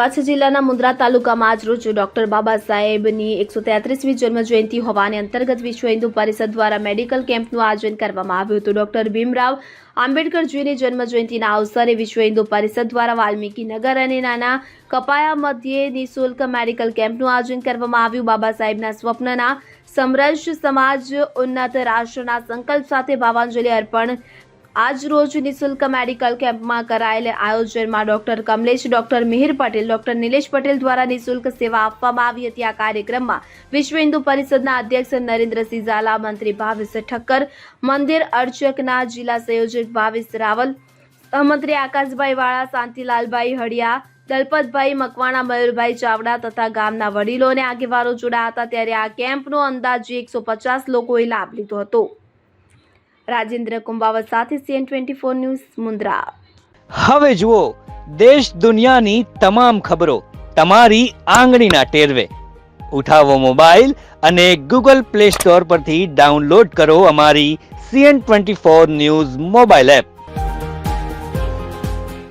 કચ્છ જિલ્લાના મુન્દ્રા તાલુકામાં આજ રોજ ડોક્ટર બાબા સાહેબની એકસો તેત્રીસમી જન્મ જયંતિ હોવાને અંતર્ગત વિશ્વ હિન્દુ પરિષદ દ્વારા મેડિકલ કેમ્પનું આયોજન કરવામાં આવ્યું હતું. ડોક્ટર ભીમરાવ આંબેડકરજીની જન્મ જયંતિના અવસરે વિશ્વ હિન્દુ પરિષદ દ્વારા વાલ્મીકી નગર અને નાના કપાયા મધ્યે નિઃશુલ્ક મેડિકલ કેમ્પનું આયોજન કરવામાં આવ્યું. બાબા સાહેબના સ્વપ્નના સમરસ સમાજ ઉન્નત રાષ્ટ્રના સંકલ્પ સાથે ભાવાંજલિ અર્પણ આજ રોજ નિઃશુલ્ક મેડિકલ કેમ્પમાં કરાયેલ આયોજનમાં doctor Kamlesh, doctor Mihir Patel, doctor Nilesh Patel દ્વારા નિઃશુલ્ક સેવા આપવામાં આવી હતી. આ કાર્યક્રમમાં વિશ્વ હિન્દુ પરિષદના અધ્યક્ષ નરેન્દ્રસિંહ ઝાલા, મંત્રી ભાવેશ ઠક્કર, મંદિર અર્ચકના જિલ્લા સંયોજક ભાવેશ રાવલ સહમંત્રી આકાશભાઈ વાળા, શાંતિલાલભાઈ હળિયા, દલપતભાઈ મકવાણા, મયુરભાઈ ચાવડા તથા ગામના વડીલો અને આગેવાનો જોડાયા હતા. ત્યારે આ કેમ્પનો અંદાજે એકસો પચાસ લોકોએ લાભ લીધો હતો. રાજેન્દ્ર કુંભાવત સાથે CN twenty four news Mundra. હવે જુઓ, દેશ દુનિયાની તમામ ખબરો તમારી આંગળીના ટેરવે. ઉઠાવો મોબાઈલ અને ગૂગલ પ્લે સ્ટોર પરથી ડાઉનલોડ કરો અમારી CN twenty four news mobile app.